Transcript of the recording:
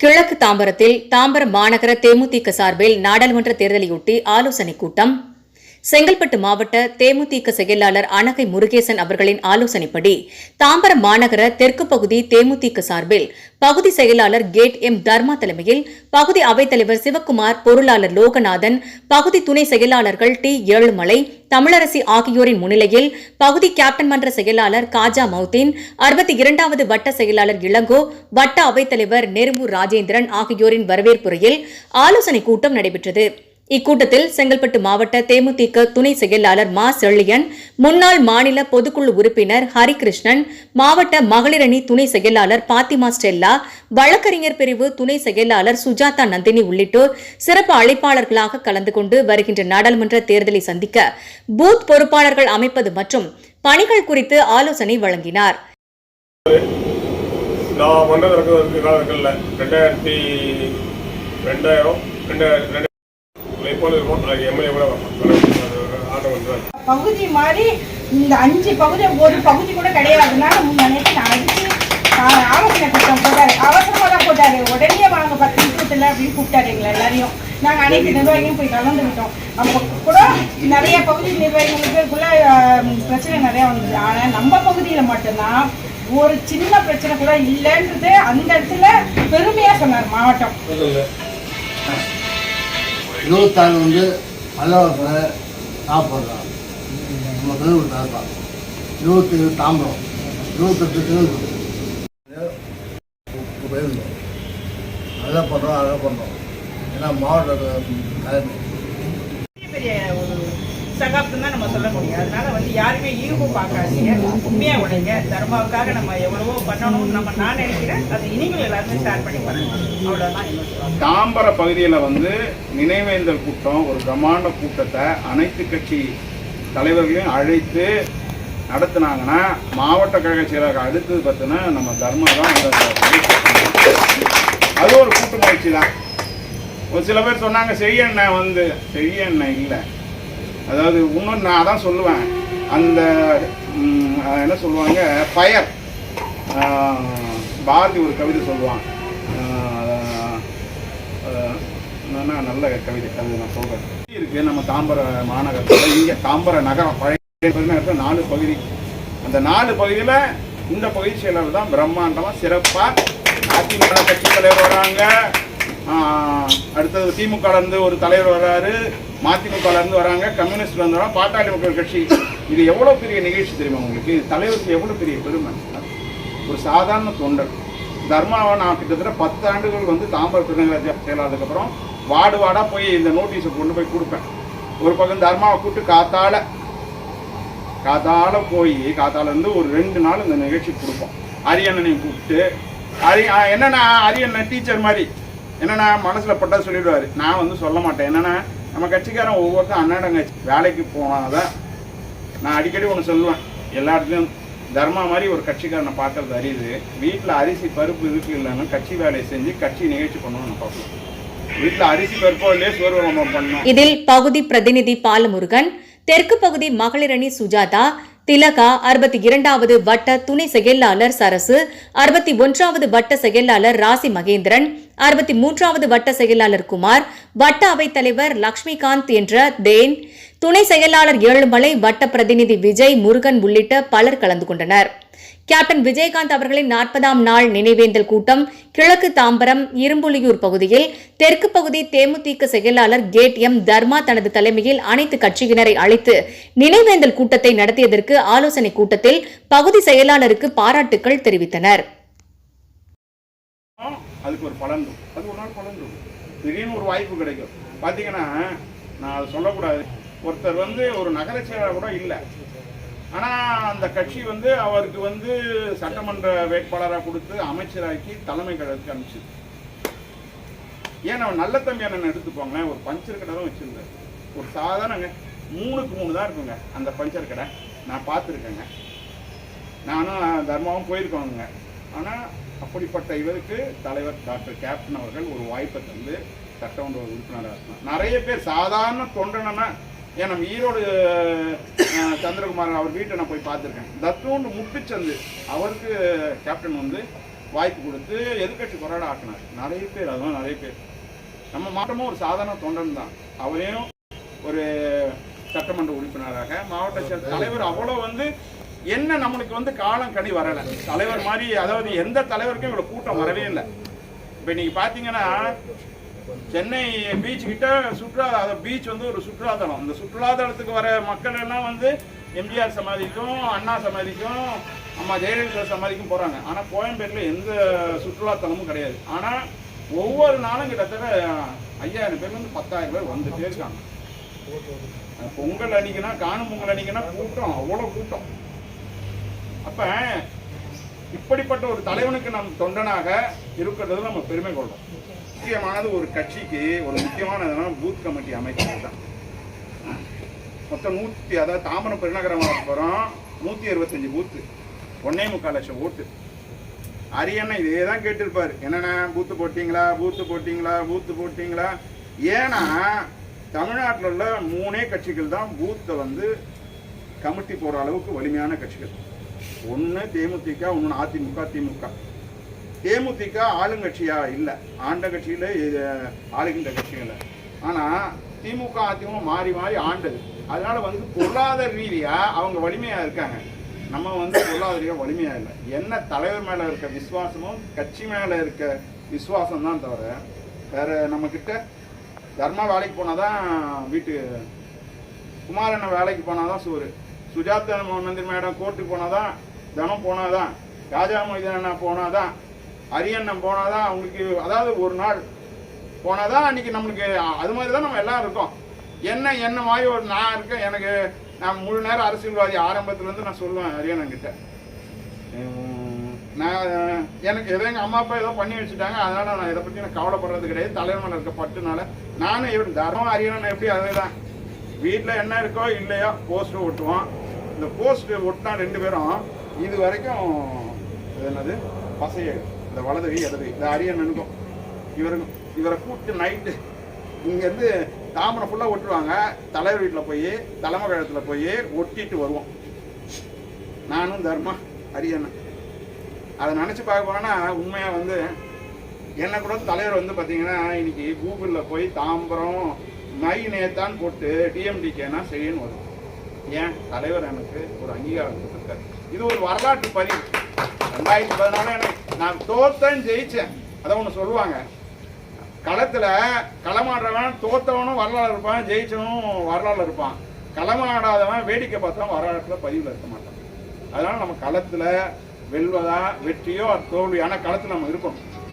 கிழக்கு தாம்பரத்தில் தாம்பரம் மாநகர தேமுதிக சார்பில் நாடாளுமன்ற தேர்தலையொட்டி ஆலோசனைக் கூட்டம். செங்கல்பட்டு மாவட்ட தேமுதிக செயலாளர் அனகை முருகேசன் அவர்களின் ஆலோசனைப்படி தாம்பரம் மாநகர தெற்கு பகுதி தேமுதிக சார்பில் பகுதி செயலாளர் கேட் எம் தர்மா தலைமையில் பகுதி அவைத்தலைவர் சிவக்குமார் பொருளாளர் லோகநாதன் பகுதி துணை செயலாளர்கள் டி ஏழுமலை தமிழரசி ஆகியோரின் முன்னிலையில் பகுதி கேப்டன் மன்ற செயலாளர் காஜா மௌதீன் அறுபத்தி இரண்டாவது வட்ட செயலாளர் இளங்கோ வட்ட அவைத்தலைவர் நெரும்பூர் ராஜேந்திரன் ஆகியோரின் வரவேற்புரையில் ஆலோசனைக் கூட்டம் நடைபெற்றது. இக்கூட்டத்தில் செங்கல்பட்டு மாவட்ட தேமுதிக துணை செயலாளர் மா. செழியன் முன்னாள் மாநில பொதுக்குழு உறுப்பினர் ஹரிகிருஷ்ணன் மாவட்ட மகளிரணி துணை செயலாளர் பாத்திமா ஸ்டெல்லா வழக்கறிஞர் பிரிவு துணை செயலாளர் சுஜாதா நந்தினி உள்ளிட்டோர் சிறப்பு அழைப்பாளர்களாக கலந்து கொண்டு வருகின்ற நாடாளுமன்ற தேர்தலை சந்திக்க பூத் பொறுப்பாளர்கள் அமைப்பது மற்றும் பணிகள் குறித்து ஆலோசனை வழங்கினார். நான் ரெண்டாயிரத்தி ரெண்டாயிரம் ரெண்டாயிரம் பகுதி மாதிரி இந்த அஞ்சு பகுதி ஒரு பகுதி கூட கிடையாதுனால முன்னாடி நான் அடிச்சு ஆலோசனை கூட்டம் போட்டாரு. அவசரமா தான் போட்டாரு. உடனே வாங்க பத்து நிமிஷத்துல அப்படின்னு கூப்பிட்டாரு எங்களை எல்லாரையும். நாங்கள் அனைத்து நிர்வாகியும் போய் கலந்துக்கிட்டோம் அப்போ கூட நிறைய பகுதி நிர்வாகிகளுக்குள்ள பிரச்சனை நிறைய வந்தது. ஆனால் நம்ம பகுதியில் மட்டும்தான் ஒரு சின்ன பிரச்சனை கூட இல்லைன்றது அந்த இடத்துல பெருமையாக சொன்னார் மாவட்டம். இருபத்தாறு வந்து பல்லவரத்தில் சாப்பிட்றோம் நம்ம திருவள்ளூர் தாக்கா இருபத்தி ஏழு தாம்பரம். இருபத்தெட்டு திருவள்ளூர் போயிருந்தோம். நல்லா பண்ணுறோம் அழகாக பண்ணுறோம். ஏன்னா மாவட்ட தலைமை பெரிய பெரிய ஒரு சகாப்தம் தான் நம்ம சொல்ல முடியும். அதனால வந்து யாருமே ஈகோ பார்க்காதீங்க. உண்மையா உடைங்க. தர்மாவுக்காக நம்ம எவ்வளவோ பண்ணணும்னு நம்ம நான் நினைக்கிறேன். அது இனிமேல் எல்லாருமே ஷேர் பண்ணி பண்ணணும் அவ்வளவுதான். தாம்பர பகுதியில் வந்து நினைவேந்தல் கூட்டம் ஒரு பிரம்மாண்ட கூட்டத்தை அனைத்து கட்சி தலைவர்களையும் அழைத்து நடத்தினாங்கன்னா மாவட்ட கழக செயலாளர் அடுத்தது பார்த்தீங்கன்னா நம்ம தர்மா தான் அது ஒரு கூட்டு முயற்சி தான். ஒரு சில பேர் சொன்னாங்க செய்யண்ண வந்து. செய்யண்ண இல்லை. அதாவது இன்னொன்று நான் தான் சொல்லுவேன். அந்த என்ன சொல்லுவாங்க? ஃபயர் பாரதி ஒரு கவிதை சொல்லுவான். என்னன்னா நல்ல கவிதை. அது நான் சொல்கிறேன் இருக்கு? நம்ம தாம்பர மாநகரத்தில் இங்கே தாம்பர நகரம் பழைய நாலு பகுதி. அந்த நாலு பகுதியில் இந்த பகுதி செயலர் தான் பிரம்மாண்டமாக சிறப்பாக அதிமுக கட்சி தலைவர் வராங்க அடுத்தது திமுக இருந்து ஒரு தலைவர் வராரு மதிமுக இருந்து வராங்க கம்யூனிஸ்ட்ல இருந்து வராங்க பாட்டாளி மக்கள் கட்சி. இது எவ்வளோ பெரிய நிகழ்ச்சி தெரியுமா உங்களுக்கு? இது தலைவருக்கு எவ்வளோ பெரிய பெருமை? ஒரு சாதாரண தொண்டர். தர்மாவை நான் கிட்டத்தட்ட பத்து ஆண்டுகள் வந்து தாம்பரம் பெருநகர செயலாளதுக்கப்புறம் வார்டு வார்டாக போய் இந்த நோட்டீஸை கொண்டு போய் கொடுப்பேன். ஒரு பக்கம் தர்மாவை கூப்பிட்டு காத்தால காத்தால போய் காத்தால இருந்து ஒரு ரெண்டு நாள் இந்த நிகழ்ச்சி கொடுப்போம். அரியண்ணனையும் கூப்பிட்டு அரி ஆ, அரியண்ணன் டீச்சர் மாதிரி. என்னன்னா மனசுல பட்டா சொல்லிடுவாரு. நான் வந்து சொல்ல மாட்டேன். என்னன்னா நம்ம கட்சிக்காரன் ஒவ்வொருத்தரும் அண்ணாடங்க வேலைக்கு போனாதான் நான் அடிக்கடி ஒன்று சொல்லுவேன். எல்லா இடத்துலையும் தர்மா மாதிரி ஒரு கட்சிக்காரனை பார்க்கறது அரியுது வீட்டில் அரிசி பருப்பு இதுக்கு இல்லைன்னா கட்சி வேலையை செஞ்சு கட்சி நிகழ்ச்சி பண்ணணும்னு பார்ப்போம். வீட்டில் அரிசி பருப்போ இல்லையே சோறு பண்ணணும். இதில் பகுதி பிரதிநிதி பாலமுருகன் தெற்கு பகுதி மகளிரணி சுஜாதா திலகா அறுபத்தி இரண்டாவது வட்ட துணை செயலாளர் சரசு அறுபத்தி ஒன்றாவது வட்ட செயலாளர் ராசி மகேந்திரன் அறுபத்தி மூன்றாவது வட்ட செயலாளர் குமார் வட்ட அவைத் தலைவர் லக்ஷ்மிகாந்த் என்ற தேன் துணை செயலாளர் ஏழுமலை வட்ட பிரதிநிதி விஜய் முருகன் உள்ளிட்ட பலர் கலந்து கொண்டனர். கேப்டன் விஜயகாந்த் அவர்களின் நாற்பதாம் நாள் நினைவேந்தல் கூட்டம் கிழக்கு தாம்பரம் இரும்புலியூர் பகுதியில் தெற்கு பகுதி தேமுதிக செயலாளர் கேட் எம் தர்மா தனது தலைமையில் அனைத்து கட்சியினரை அழைத்து நினைவேந்தல் கூட்டத்தை நடத்தியதற்கு ஆலோசனைக் கூட்டத்தில் பகுதி செயலாளருக்கு பாராட்டுக்கள் தெரிவித்தனர். அதுக்கு ஒரு பலன் அது ஒரு நாள் பலன் திடீர்னு ஒரு வாய்ப்பு கிடைக்கும். பார்த்தீங்கன்னா நான் அதை சொல்லக்கூடாது. ஒருத்தர் வந்து ஒரு நகர செயலாளர் கூட இல்லை. ஆனால் அந்த கட்சி வந்து அவருக்கு வந்து சட்டமன்ற வேட்பாளராக கொடுத்து அமைச்சராக்கி தலைமை கழகத்துக்கு அனுப்பிச்சு. ஏன் அவன் நல்ல தம்பியான அண்ணன் ஒரு பஞ்சர் கடை தான் வச்சுருந்தார். ஒரு சாதாரணங்க மூணுக்கு மூணு தான் இருக்குங்க அந்த பஞ்சர் கடை. நான் பார்த்துருக்கேங்க. நானும் தர்மாவும் போயிருக்கோங்க. ஆனால் அப்படிப்பட்ட இவருக்கு தலைவர் டாக்டர் கேப்டன் அவர்கள் ஒரு வாய்ப்பை தந்து சட்டமன்ற உறுப்பினராக இருக்கணும் நிறைய பேர் சாதாரண தொண்டனா ஏன் நம்ம ஈரோடு சந்திரகுமார் அவர் வீட்டை நான் போய் பார்த்துருக்கேன். தத்தோண்டு முட்டுச்சந்து அவருக்கு கேப்டன் வந்து வாய்ப்பு கொடுத்து எதிர்க்கட்சி கொராட ஆக்கினார். நிறைய பேர் அதுதான் நிறைய பேர். நம்ம மாவட்டமும் ஒரு சாதாரண தொண்டன் தான். அவரையும் ஒரு சட்டமன்ற உறுப்பினராக மாவட்ட செயல் தலைவர் அவ்வளோ வந்து என்ன நம்மளுக்கு வந்து காலம் கனி வரலை. தலைவர் மாதிரி அதாவது எந்த தலைவருக்கும் இவ்வளோ கூட்டம் வரவே இல்லை. இப்போ நீங்கள் பார்த்தீங்கன்னா சென்னை பீச் கிட்ட சுற்றுலா அந்த பீச் வந்து ஒரு சுற்றுலாதலம் அந்த சுற்றுலாதலத்துக்கு வர மக்கள் எல்லாம் வந்து எம்ஜிஆர் சமாதிக்கும் அண்ணா சமாதிக்கும் அம்மா ஜெயலலிதா சமாதிக்கும் போகிறாங்க ஆனால் கோயம்பேட்டில் எந்த சுற்றுலாத்தலமும் கிடையாது. ஆனால் ஒவ்வொரு நாளும் கிட்டத்தட்ட ஐயாயிரம் பேர் வந்து பத்தாயிரம் பேர் வந்துட்டே இருக்காங்க. பொங்கல் அன்னைக்குனா காணும் பொங்கல் அன்னைக்குனா கூட்டம் அவ்வளோ கூட்டம். அப்ப இப்படிப்பட்ட ஒரு தலைவனுக்கு நம் தொண்டனாக இருக்கிறது நம்ம பெருமை கொள்வோம் முக்கியமானது ஒரு கட்சிக்கு ஒரு முக்கியமானதுனா பூத் கமிட்டி அமைக்கிறது தான். மொத்தம் நூற்றி அதாவது தாம்பரம் பெருநகரம் போகிறோம் நூற்றி அறுபத்தஞ்சு பூத்து ஒன்னே முக்கால் லட்சம் ஓட்டு அரியண்ணன் இதே தான் கேட்டிருப்பார். என்னண்ணா பூத்து போட்டிங்களா? பூத்து போட்டிங்களா? பூத்து போட்டிங்களா? ஏன்னா தமிழ்நாட்டில் உள்ள மூணே கட்சிகள் தான் பூத்தை வந்து கமிட்டி போகிற அளவுக்கு வலிமையான கட்சிகள். ஒன்று தேமுதிக ஒன்று அதிமுக திமுக. தேமுதிக ஆளுங்கட்சியா? இல்லை. ஆண்ட கட்சியில் இது ஆளுகின்ற கட்சிகளை ஆனால் திமுக அதிமுக மாறி மாறி ஆண்டது. அதனால வந்து பொருளாதார ரீதியாக அவங்க வலிமையாக இருக்காங்க. நம்ம வந்து பொருளாதார வலிமையாக இல்லை. என்ன தலைவர் மேலே இருக்க விசுவாசமும் கட்சி மேலே இருக்க விசுவாசம் தான் தவிர வேற நம்மக்கிட்ட தர்மா வேலைக்கு போனாதான் வீட்டு குமாரண்ண வேலைக்கு போனால் தான் சோறு. சுஜாதா மந்திரி மேடம் கோர்ட்டுக்கு போனால் தான் தனம் போனாதான் ராஜா மொய்தனா அரியண்ணம் போனால் தான் அவங்களுக்கு அதாவது ஒரு நாள் போனால் தான் அன்னைக்கு நம்மளுக்கு அது மாதிரி தான் நம்ம எல்லாம் இருக்கோம். என்ன என்ன மாதிரி ஒரு நான் இருக்கேன் எனக்கு நான் முழு நேரம் அரசியல்வாதி ஆரம்பத்துலேருந்து நான் சொல்லுவேன் அரியண்ணங்கிட்ட நான் எனக்கு எதோ எங்கள் அம்மா அப்பா ஏதோ பண்ணி வச்சுட்டாங்க அதனால் நான் இதை பற்றி நான் கவலைப்படுறது கிடையாது. தலைவன் இருக்க பட்டுனால நானும் எப்படி தர்மம் அரியணன் எப்படி அதே தான் வீட்டில் என்ன இருக்கோ இல்லையோ போஸ்ட்டு ஒட்டுவோம். இந்த போஸ்ட்டு ஒட்டினா ரெண்டு பேரும் இது வரைக்கும் என்னது? பசைய இந்த வலது கை. இடது இந்த அரியண்ணனுக்கும் இவருக்கும் இவரை கூப்பிட்டு நைட்டு இங்கேருந்து தாமரை ஃபுல்லாக ஒட்டுவாங்க. தலைவர் வீட்டில் போய் தலைமை கழகத்தில் போய் ஒட்டிட்டு வருவோம். நானும் தர்மா அரியண்ணன் அதை நினச்சி பார்க்க போனேன்னா உண்மையாக வந்து என்ன கூட தலைவர் வந்து பார்த்தீங்கன்னா இன்னைக்கு கூகுளில் போய் தாம்பரம் மை நேத்தான் போட்டு டிஎம்டிகேனா செய்யணும் வரும். ஏன்? தலைவர் எனக்கு ஒரு அங்கீகாரம் கொடுத்துருக்காரு. இது ஒரு வரலாற்று பதிவு. ரெண்டாயிரத்தி பதினாலு எனக்கு நான் தோத்தேன் ஜெயிச்சேன். அதை ஒன்று சொல்லுவாங்க. களத்தில் களமாடுறவன் தோத்தவனும் வரலாறு இருப்பான் ஜெயிச்சவனும் வரலாறு இருப்பான். களமாடாதவன் வேடிக்கை பார்த்தவன் வரலாற்றில் பதிவில் இருக்க மாட்டான். அதனால் நம்ம களத்தில் வெல்வதா வெற்றியோ தோல்வி ஆனா களத்தில் நம்ம இருக்கணும்.